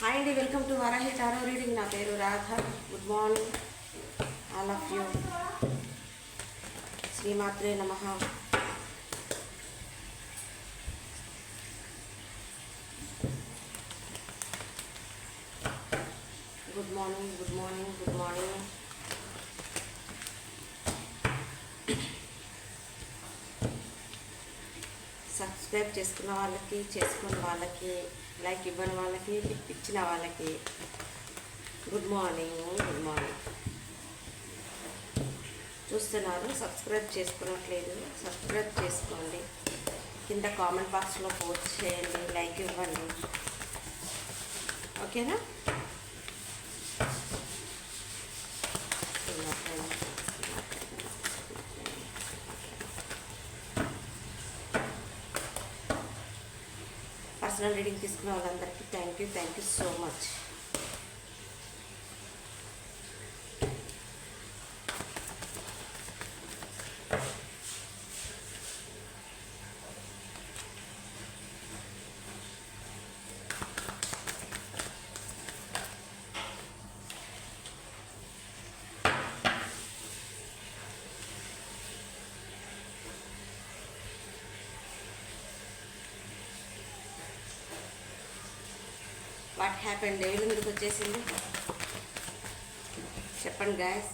Hi అండి welcome to Varahi tarot reading నా పేరు Radha. Good morning all of you శ్రీమాత్రే నమ. Good morning good morning good morning subscribe చేసుకున్న వాళ్ళకి చేసుకున్న వాళ్ళకి లైక్ ఇవ్వని వాళ్ళకి ఇచ్చిన వాళ్ళకి. గుడ్ మార్నింగ్ గుడ్ మార్నింగ్ చూస్తున్నారు సబ్స్క్రైబ్ చేసుకున్నట్లేదు సబ్స్క్రైబ్ చేసుకోండి. కింద కామెంట్ బాక్స్లో పోస్ట్ చేయండి లైక్ ఇవ్వండి. ఓకేనా పర్సనల్ రీడింగ్ తీసుకున్న వాళ్ళందరికీ thank you thank you so much what happen devil మీదకి వచ్చేసింది. చెప్పండి గాయస్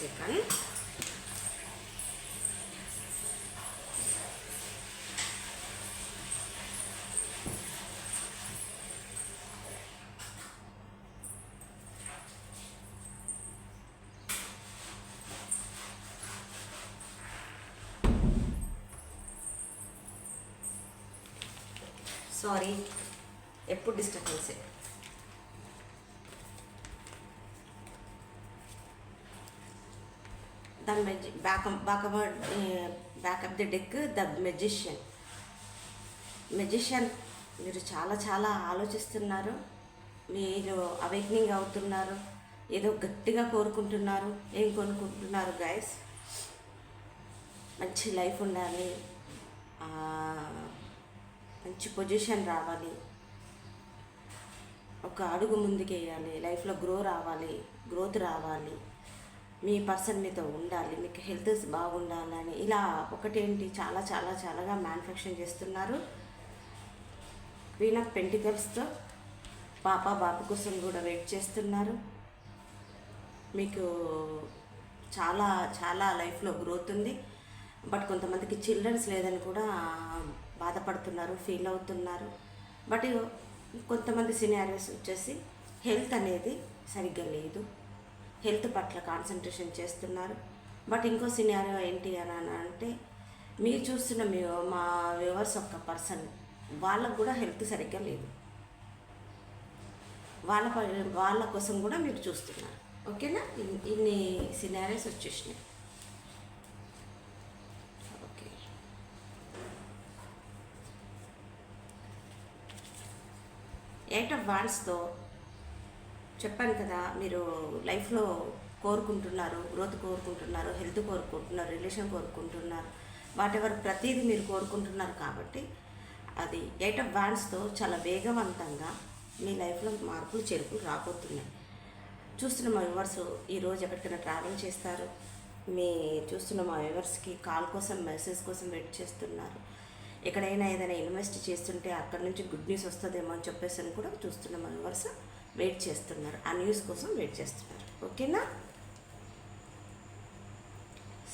సెకండ్ సారీ ఎప్పుడు డిస్టర్బెన్సే the మెజి back back back up the deck the magician magician మీరు చాలా చాలా ఆలోచిస్తున్నారు. మీరు అవేక్నింగ్ అవుతున్నారు. ఏదో గట్టిగా కోరుకుంటున్నారు. ఏం కొనుక్కుంటున్నారు గైస్ మంచి లైఫ్ ఉండాలి. మంచి పొజిషన్ రావాలి. ఒక అడుగు ముందుకేయాలి. లైఫ్లో గ్రో రావాలి. గ్రోత్ రావాలి. మీ పర్సన్ మీతో ఉండాలి. మీకు హెల్త్ బాగుండాలని ఇలా ఒకటేంటి? చాలా చాలా చాలాగా మ్యానుఫ్యాక్చరింగ్ చేస్తున్నారు. క్వీన్ ఆఫ్ పెంటికల్స్తో పాప బాబు కోసం కూడా వెయిట్ చేస్తున్నారు. మీకు చాలా చాలా లైఫ్లో గ్రోత్ ఉంది. బట్ కొంతమందికి చిల్డ్రన్స్ లేదని కూడా బాధపడుతున్నారు ఫీల్ అవుతున్నారు. బట్ కొంతమంది సినారియోస్ వచ్చేసి హెల్త్ అనేది సరిగ్గా లేదు. హెల్త్ పట్ల కాన్సన్ట్రేషన్ చేస్తున్నారు. బట్ ఇంకో సినారియో ఏంటి అని అంటే మీరు చూస్తున్న మీ మా వ్యూవర్స్ ఒక పర్సన్ వాళ్ళకు కూడా హెల్త్ సరిగ్గా లేదు. వాళ్ళ వాళ్ళ కోసం కూడా మీరు చూస్తున్నారు. ఓకేనా ఇన్ని సినారీస్ వచ్చేసినాయి ఓకే ఎయిట్ ఆఫ్ వాండ్స్తో చెప్పాను కదా మీరు లైఫ్లో కోరుకుంటున్నారు గ్రోత్ కోరుకుంటున్నారు హెల్త్ కోరుకుంటున్నారు రిలేషన్ కోరుకుంటున్నారు వాటెవర్ ప్రతిదీ మీరు కోరుకుంటున్నారు కాబట్టి అది ఎయిట్ ఆఫ్ వాండ్స్తో చాలా వేగవంతంగా మీ లైఫ్లో మార్పులు చేర్పులు రాబోతున్నాయి. చూస్తున్న మా వ్యూవర్స్ ఈరోజు ఎక్కడికైనా ట్రావెల్ చేస్తారు? మీ చూస్తున్న మా వ్యూవర్స్కి కాల్ కోసం మెసేజ్ కోసం వెయిట్ చేస్తున్నారు. ఎక్కడైనా ఏదైనా ఇన్వెస్ట్ చేస్తుంటే అక్కడ నుంచి గుడ్ న్యూస్ వస్తుందేమో అని చెప్పేసి అని కూడా చూస్తున్నాం మా వెయిట్ చేస్తున్నారు. ఆ న్యూస్ కోసం వెయిట్ చేస్తున్నారు. ఓకేనా?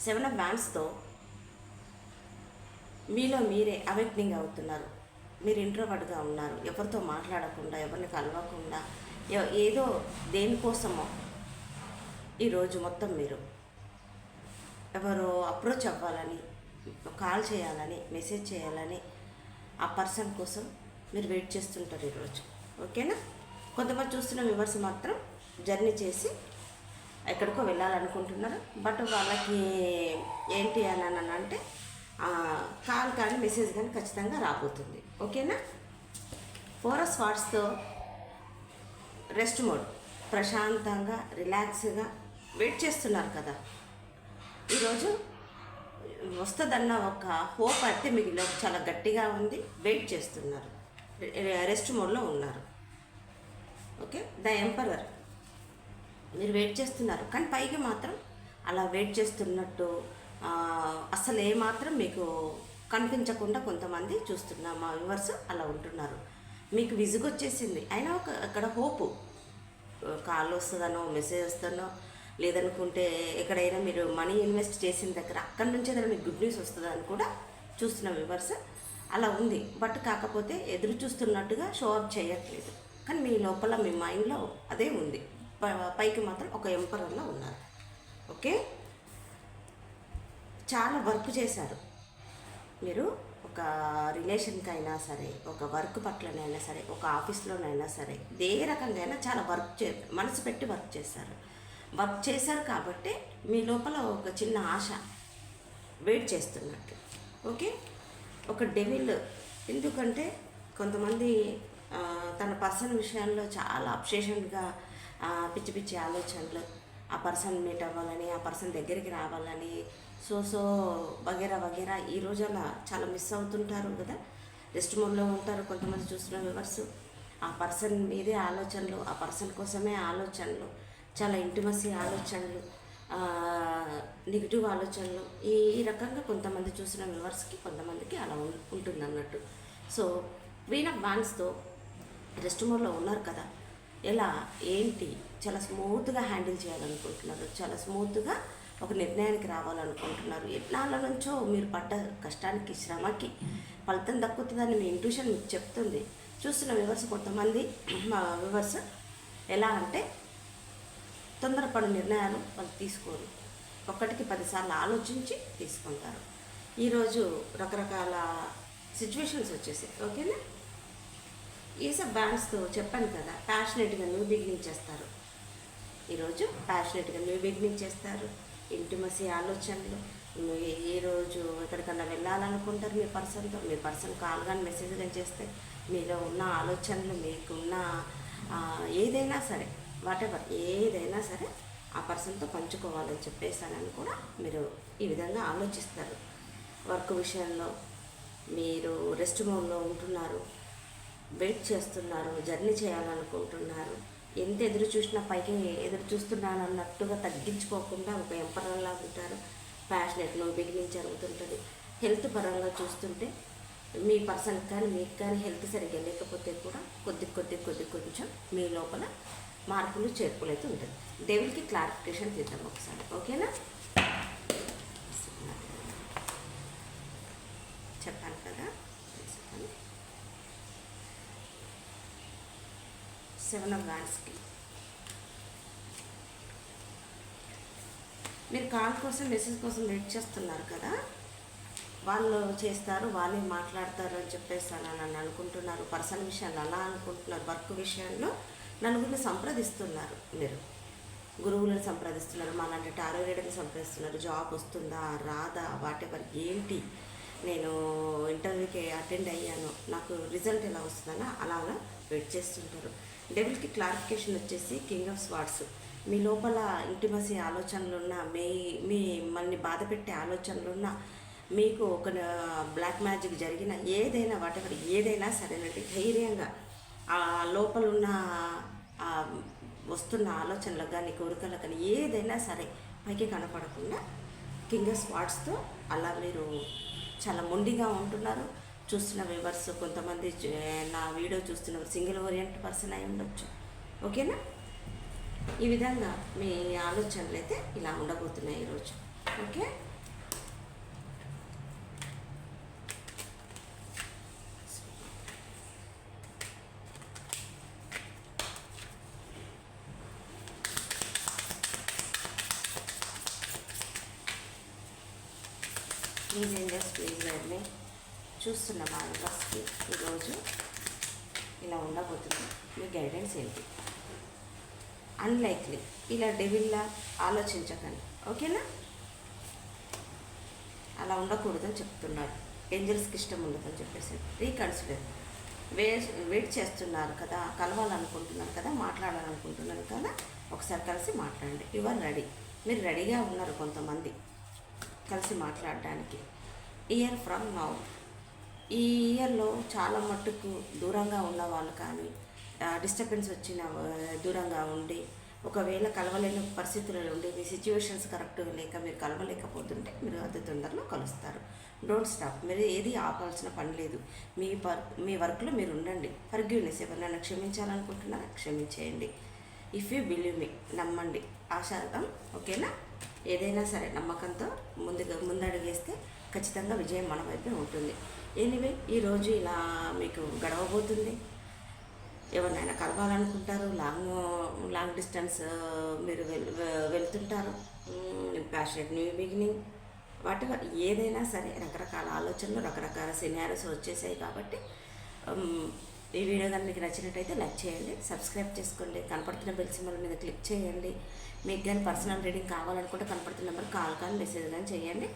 సెవెన్ ఆఫ్ మీలో మీరే అవేక్నింగ్ అవుతున్నారు. మీరు ఇంట్రోవర్డ్గా ఉన్నారు. ఎవరితో మాట్లాడకుండా ఎవరిని కలవకుండా ఏదో దేనికోసమో ఈరోజు మొత్తం మీరు. ఎవరో అప్రోచ్ అవ్వాలని కాల్ చేయాలని మెసేజ్ చేయాలని ఆ పర్సన్ కోసం మీరు వెయిట్ చేస్తుంటారు ఈరోజు. ఓకేనా? కొంతమంది చూస్తున్న వివర్స్ మాత్రం జర్నీ చేసి ఎక్కడికో వెళ్ళాలనుకుంటున్నారు. బట్ వాళ్ళకి ఏంటి అని అంటే కాల్ కానీ మెసేజ్ కానీ ఖచ్చితంగా రాబోతుంది. ఓకేనా? ఫోరస్ వాట్స్తో రెస్ట్ మోడ్. ప్రశాంతంగా రిలాక్స్గా వెయిట్ చేస్తున్నారు కదా. ఈరోజు వస్తుందన్న ఒక హోప్ అయితే మీకు చాలా గట్టిగా ఉంది. వెయిట్ చేస్తున్నారు. రెస్ట్ మోడ్లో ఉన్నారు. ఓకే ద ఎంపరర్ మీరు వెయిట్ చేస్తున్నారు. కానీ పైకి మాత్రం అలా వెయిట్ చేస్తున్నట్టు అసలు ఏమాత్రం మీకు కనిపించకుండా కొంతమంది చూస్తున్నారు మా వ్యూవర్స్ అలా ఉంటున్నారు. మీకు విసుగొచ్చేసింది. అయినా ఒక అక్కడ హోపు కాల్ వస్తుందనో మెసేజ్ వస్తుందనో లేదనుకుంటే ఎక్కడైనా మీరు మనీ ఇన్వెస్ట్ చేసిన దగ్గర అక్కడి నుంచి ఏదైనా మీకు గుడ్ న్యూస్ వస్తుందని కూడా చూస్తున్న వ్యూవర్స్ అలా ఉంది. బట్ కాకపోతే ఎదురు చూస్తున్నట్టుగా షో అప్ చేయట్లేదు. కానీ మీ లోపల మీ మైండ్లో అదే ఉంది. ప- పైకి మాత్రం ఒక ఎంపరర్లో ఉన్నారు. ఓకే? చాలా వర్క్ చేశారు. మీరు ఒక రిలేషన్కి అయినా సరే ఒక వర్క్ పట్లనైనా సరే ఒక ఆఫీస్లోనైనా సరే ఏ రకంగా అయినా చాలా వర్క్ చే మనసు పెట్టి వర్క్ చేశారు. వర్క్ చేశారు కాబట్టి మీ లోపల ఒక చిన్న ఆశ వెయిట్ చేస్తున్నట్టు. ఓకే ఒక డెవిల్ ఎందుకంటే కొంతమంది తన పర్సన్ విషయంలో చాలా అప్సేషన్గా పిచ్చి పిచ్చి ఆలోచనలు. ఆ పర్సన్ మీట్ అవ్వాలని ఆ పర్సన్ దగ్గరికి రావాలని సో సో వగేరా వగేరా ఈ రోజు అలా చాలా మిస్ అవుతుంటారు కదా. రెస్ట్ మోడ్లో ఉంటారు కొంతమంది చూస్తున్న వివర్స్ ఆ పర్సన్ మీదే ఆలోచనలు ఆ పర్సన్ కోసమే ఆలోచనలు. చాలా ఇంటిమసీ ఆలోచనలు నెగిటివ్ ఆలోచనలు ఈ రకంగా కొంతమంది చూసిన వ్యూవర్స్కి కొంతమందికి అలా ఉంటుంది అన్నట్టు సో క్వీన్ ఆఫ్ బాన్స్తో రెస్ట్ మోడ్లో ఉన్నారు కదా ఎలా ఏంటి చాలా స్మూత్గా హ్యాండిల్ చేయాలనుకుంటున్నారు చాలా స్మూత్గా ఒక నిర్ణయానికి రావాలనుకుంటున్నారు ఎన్నాళ్ళ నుంచో మీరు పడ్డ కష్టానికి శ్రమకి ఫలితం దక్కుతుందని మీ ఇంట్యూషన్ మీకు చెప్తుంది. చూస్తున్న వివర్స్ కొంతమంది మా వివర్స్ ఎలా అంటే తొందరపడు నిర్ణయాలు వాళ్ళు తీసుకోరు. ఒక్కటికి పదిసార్లు ఆలోచించి తీసుకుంటారు. ఈరోజు రకరకాల సిచ్యువేషన్స్ వచ్చేసాయి. ఓకేనా? ఈస బ్యాండ్స్తో చెప్పాను కదా ప్యాషనెట్గా నువ్వు బిగినింగ్ చేస్తారు. ఈరోజు ప్యాషనెట్గా నువ్వు బిగినింగ్ చేస్తారు. ఇంటిమసి ఆలోచనలు ఏ- రోజు ఎక్కడికన్నా వెళ్ళాలనుకుంటారు మీ పర్సన్తో? మీ పర్సన్ కాల్ కానీ మెసేజ్ కానీ చేస్తే మీలో ఉన్న ఆలోచనలు మీకున్న ఏదైనా సరే వాటెవర్ ఏదైనా సరే ఆ పర్సన్తో పంచుకోవాలని చెప్పేసానని కూడా మీరు ఈ విధంగా ఆలోచిస్తారు. వర్క్ విషయంలో మీరు రెస్ట్ మోడ్లో ఉంటున్నారు వెయిట్ చేస్తున్నారు జర్నీ చేయాలనుకుంటున్నారు ఎంత ఎదురు చూసినా పైకి ఎదురు చూస్తున్నాను అన్నట్టుగా తగ్గించుకోకుండా ఒక ఎంపరల్లా ఉంటారు. ప్యాషనెట్లో బిగినింగ్ జరుగుతుంటుంది. హెల్త్ పరంగా చూస్తుంటే మీ పర్సన్ కానీ మీకు కానీ హెల్త్ సరిగ్గా లేకపోతే కూడా కొద్ది కొద్ది కొద్ది కొంచెం మీ లోపల మార్పులు చేర్పులు అయితే ఉంటుంది డెవిల్కి క్లారిఫికేషన్ తీద్దాం ఒకసారి. ఓకేనా? చెప్పాను కదా? సెవెన్ ఆఫ్ వ్యాన్స్కి మీరు కాల్ కోసం మెసేజ్ కోసం వెయిట్ చేస్తున్నారు కదా? వాళ్ళు చేస్తారు వాళ్ళే మాట్లాడతారు అని చెప్పేస్తాను అని అనుకుంటున్నారు. పర్సన్ విషయాలు అలా అనుకుంటున్నారు. వర్క్ విషయంలో నలుగురిని సంప్రదిస్తున్నారు మీరు. గురువులను సంప్రదిస్తున్నారు మాలాంటి టారో రీడర్ని సంప్రదిస్తున్నారు జాబ్ వస్తుందా రాదా వాటెవర్ ఏంటి? నేను ఇంటర్వ్యూకి అటెండ్ అయ్యాను. నాకు రిజల్ట్ ఎలా వస్తుందని అలా అలా వెయిట్ చేస్తుంటారు. డెవిల్కి క్లారిఫికేషన్ వచ్చేసి కింగ్ ఆఫ్ స్వాట్స్ మీ లోపల ఇంటిమసీ ఆలోచనలున్న మీ మీ మిమ్మల్ని బాధ పెట్టే ఆలోచనలున్న మీకు ఒక బ్లాక్ మ్యాజిక్ జరిగిన ఏదైనా వాటెవర్ ఏదైనా సరేనండి ధైర్యంగా ఆ లోపల ఉన్న వస్తున్న ఆలోచనలకు కానీ కోరికలకు కానీ ఏదైనా సరే పైకి కనపడకుండా కింగ్ స్పాట్స్తో అలా మీరు చాలా మొండిగా ఉంటున్నారు. చూస్తున్న వ్యూవర్స్ కొంతమంది నా వీడియో చూస్తున్న సింగిల్ ఓరియంట్ పర్సన్ అయి ఉండొచ్చు. ఓకేనా? ఈ విధంగా మీ ఆలోచనలు అయితే ఇలా ఉండబోతున్నాయి ఈరోజు. ఓకే? స్క్రీన్లోనే చూస్తున్న మా బస్కి ఈరోజు. ఇలా ఉండబోతుంది. మీ గైడెన్స్ ఏంటి? అన్లైక్లీ ఇలా డెవిల్లా ఆలోచించకండి. ఓకేనా? అలా ఉండకూడదని చెప్తున్నారు. ఏంజల్స్కి ఇష్టం ఉండదని చెప్పేసి రీకన్సిడర్ వే వెయిట్ చేస్తున్నారు కదా కలవాలనుకుంటున్నారు కదా మాట్లాడాలనుకుంటున్నారు కదా ఒకసారి కలిసి మాట్లాడండి. యువర్ రెడీ మీరు రెడీగా ఉన్నారు కొంతమంది కలిసి మాట్లాడడానికి. Year from now. ఈ ఇయర్లో చాలా మట్టుకు దూరంగా ఉన్న వాళ్ళు కానీ డిస్టర్బెన్స్ వచ్చిన దూరంగా ఉండి ఒకవేళ కలవలేని పరిస్థితులలో ఉండి మీ సిచ్యువేషన్స్ కరెక్ట్ లేక మీరు కలవలేకపోతుంటే మీరు అతి తొందరలో కలుస్తారు. డోంట్ స్టాప్ మీరు ఏది ఆపాల్సిన పని లేదు. మీ పర్ మీ వర్క్లో మీరు ఉండండి. ఫర్గ్యూనెస్ ఎవరినైనా క్షమించాలనుకుంటున్నారా? క్షమించేయండి. ఇఫ్ యూ బిలీవ్ మీ నమ్మండి. ఆశాతం ఓకేనా? ఏదైనా సరే నమ్మకంతో ముందుగా ముందడుగేస్తే ఖచ్చితంగా విజయం మన వైపే ఉంటుంది. ఎనివే ఈరోజు ఇలా మీకు గడవబోతుంది. ఎవరినైనా కలవాలనుకుంటారు లాంగ్ లాంగ్ డిస్టెన్స్ మీరు వెళ్తుంటారు. ప్యాషనెట్ న్యూ బిగినింగ్ వాటి ఏదైనా సరే రకరకాల ఆలోచనలు రకరకాల సినారీస్ వచ్చేసాయి కాబట్టి ఈ వీడియో కానీ మీకు నచ్చినట్టయితే లైక్ చేయండి సబ్స్క్రైబ్ చేసుకోండి కనపడుతున్న బెల్ సింబల్ మీద క్లిక్ చేయండి. మీకు కానీ పర్సనల్ రీడింగ్ కావాలనుకుంటే కనపడుతున్న నెంబర్ కాల్ కానీ మెసేజ్ కానీ చేయండి.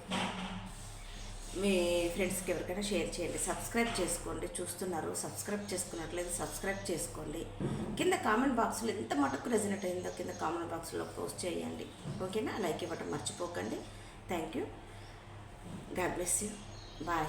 మీ ఫ్రెండ్స్కి ఎవరికైనా షేర్ చేయండి. సబ్స్క్రైబ్ చేసుకోండి. చూస్తున్నారు. సబ్స్క్రైబ్ చేసుకున్నట్లయితే సబ్స్క్రైబ్ చేసుకోండి. కింద కామెంట్ బాక్స్లో ఎంత మటుకు రెజినెట్ అయిందో కింద కామెంట్ బాక్స్లో పోస్ట్ చేయండి. ఓకేనా లైక్ ఇవ్వటం మర్చిపోకండి. Thank you God bless you bye